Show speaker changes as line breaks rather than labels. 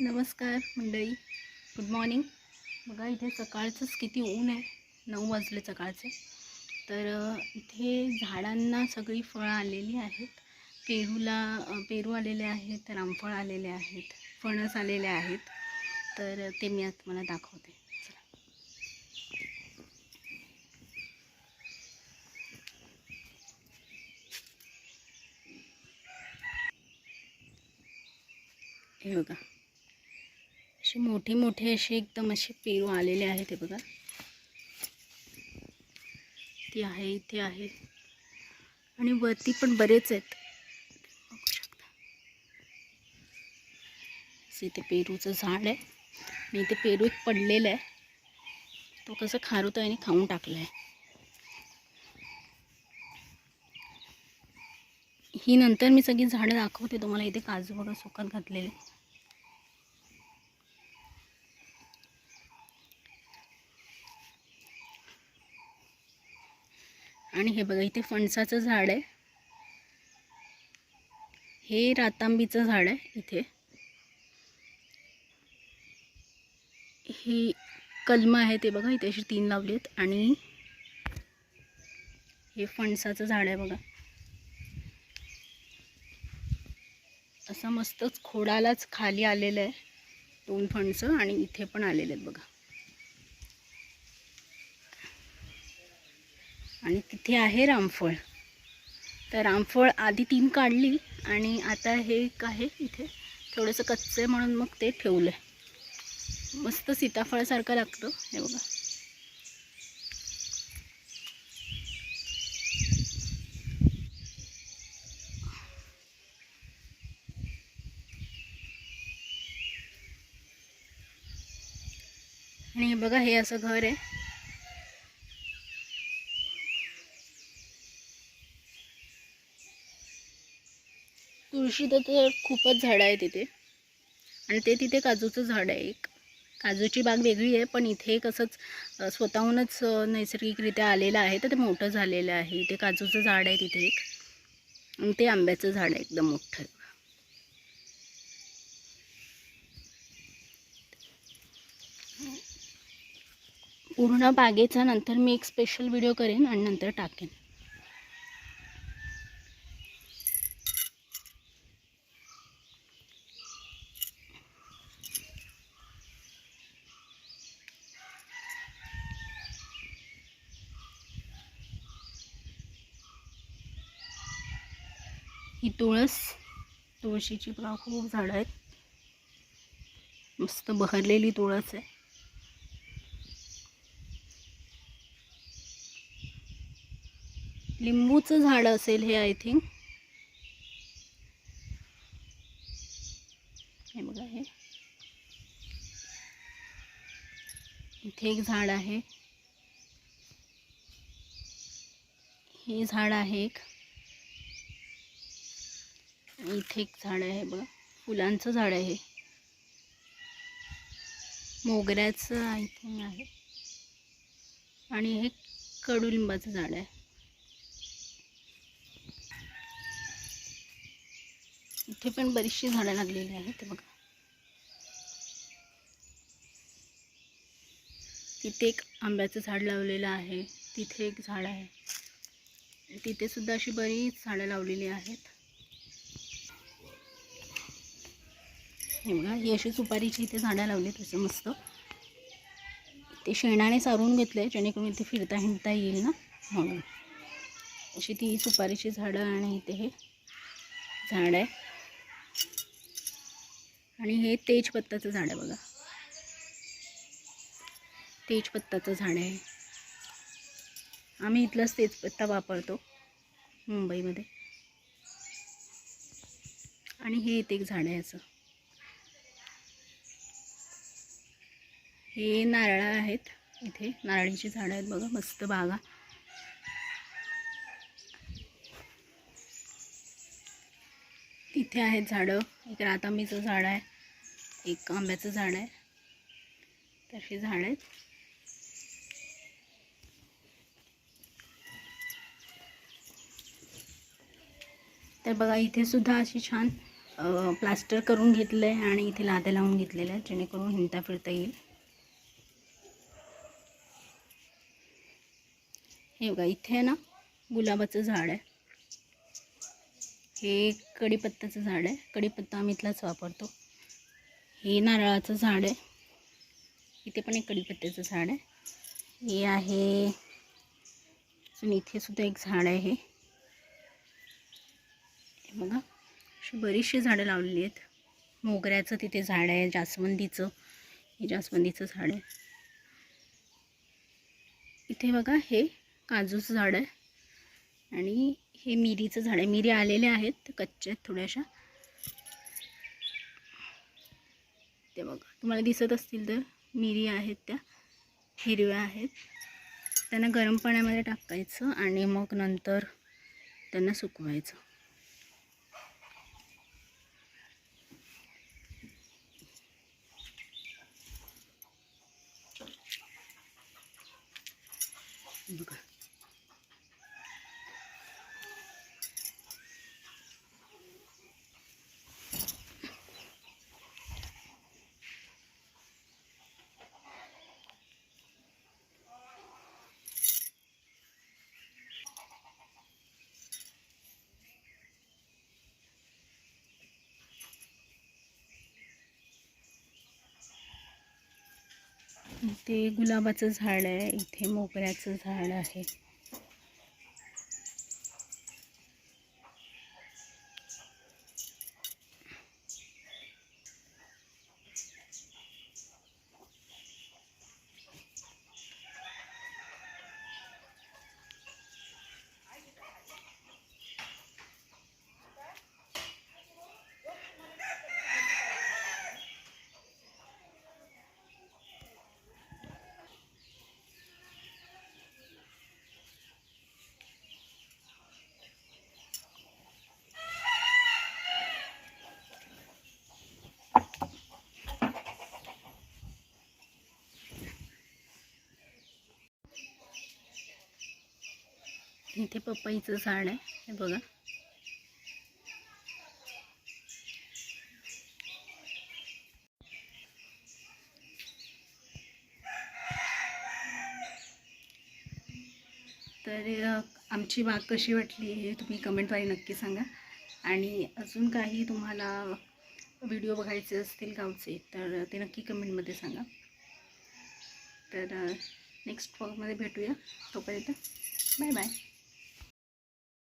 नमस्कार मंडळी. Good morning बघा इथे सकाळचंच किती ऊन आहे. नऊ वाजले सकाळचे. तर इथे झाडांना सगळी फळं आलेली आहेत. पेरूला पेरू आलेले आहेत रामफळ आलेले आहेत फणस आलेले आहेत. तर ते मी आज तुम्हाला दाखवते. चला. हे बघा. असे मोठे मोठे असे एकदम असे पेरू आलेले आहेत हे बघा. ती आहे इथे आहे. आणि वरती पण बरेच आहेत. बघू शकता. इथे पेरूचं झाड आहे. आणि इथे पेरू एक पडलेलं आहे. तो कसं आहे आणि खाऊन टाकलं आहे ही नंतर मी सगळी झाडं दाखवते. तुम्हाला इथे काजू बघा सुकत घातलेले. आणि हे बघा इथे फणसाचं झाड आहे. हे रातांबीचं झाड आहे इथे. ही कलम आहे ते बघा इथे अशी तीन लावली आहेत. आणि हे फणसाचं झाड आहे बघा. असं मस्तच खोडालाच खाली आलेलं आहे दोन फणसं आणि इथे पण आलेले आहेत बघा. आणि तिथे आहे रामफळ. तर रामफळ आधी तीन काढली आणि आता हे एक आहे इथे. थोडंसं कच्चं आहे म्हणून मग ते ठेवलं आहे मस्त सीताफळासारखं लागतं. हे बघा. आणि बघा हे असं घर आहे. औषधं तर खूपच झाडं आहे तिथे आणि ते तिथे काजूचं झाड आहे एक. काजूची बाग वेगळी आहे पण इथे कसंच असंच स्वतःहूनच नैसर्गिकरित्या आलेलं आहे तर ते मोठं झालेलं आहे. इथे काजूचं झाड आहे तिथे एक. आणि ते आंब्याचं झाड आहे एकदम मोठं. पूर्ण बागेचा नंतर मी एक स्पेशल व्हिडिओ करेन आणि नंतर टाकेन. ही तुळस तुळशीची बघा खूप झाडं आहेत. मस्त बहरलेली तुळस आहे. लिंबूचं झाड असेल हे आय थिंक हे बघा हे. इथे एक झाड आहे. हे झाड आहे एक. इथे एक झाड आहे बघा. फुलांचं झाड आहे. मोगऱ्याचं आय थिंक आहे. आणि हे कडुलिंबाचं झाड आहे. इथे पण बरीचशी झाडं लागलेली आहेत बघा. तिथे एक आंब्याचं झाड लावलेलं आहे. तिथे एक झाड आहे. तिथे सुद्धा अशी बरीच झाडं लावलेली आहेत. हे बघा ही अशी सुपारीची इथे झाडं लावली तसं मस्त. ते शेणाने सारून घेतलं आहे जेणेकरून इथे फिरता हिंडता येईल ना. म्हणून अशी ती सुपारीची झाडं आणि इथे हे झाड आहे. आणि हे तेजपत्ताचं झाड आहे बघा. तेजपत्ताचं झाड आहे. आम्ही इथलाच तेजपत्ता वापरतो मुंबईमध्ये. आणि हे इथे एक झाड आहे असं. हे नारळ आहेत. इथे नारळीची झाडं आहेत बघा मस्त बागा. तिथे आहेत झाडं. एक रातांबीचं झाड आहे एक आंब्याचं झाड आहे. तशी झाडं आहेत. तर बघा इथे सुद्धा अशी छान प्लास्टर करून घेतलं आहे आणि इथे लाद्या लावून घेतलेल्या आहेत जेणेकरून हिंडता फिरता येईल. हे बघा इथे आहे ना गुलाबाचं झाड आहे. हे कढीपत्त्याचं झाड आहे. कढीपत्ता आम्ही इथलाच वापरतो. हे नारळाचं झाड आहे. इथे पण एक कढीपत्त्याचं झाड आहे. हे आहे अजून इथे सुद्धा एक झाड आहे हे बघा अशी बरीचशी झाडं लावलेली आहेत. मोगऱ्याचं तिथे झाड आहे जास्वंदीचं. हे जास्वंदीचं झाड आहे. इथे बघा हे काजूचं झाड आहे. आणि हे मिरीचं झाड आहे. मिरी आलेल्या आहेत कच्च्या आहेत थोड्याशा. ते बघा तुम्हाला दिसत असतील तर मिरी आहेत त्या हिरव्या आहेत. त्यांना गरम पाण्यामध्ये टाकायचं आणि मग नंतर त्यांना सुकवायचं. बघा. इथे गुलाबाचं झाड आहे इथे मोगऱ्याचं झाड आहे. इथे पपईचं झाड आहे. हे बघा. तर आमची बाग कशी वाटली हे तुम्ही कमेंटद्वारे नक्की सांगा. आणि अजून काही तुम्हाला व्हिडिओ बघायचे असतील गावचे तर ते नक्की कमेंटमध्ये सांगा. तर नेक्स्ट ब्लॉगमध्ये भेटूया. तोपर्यंत बाय बाय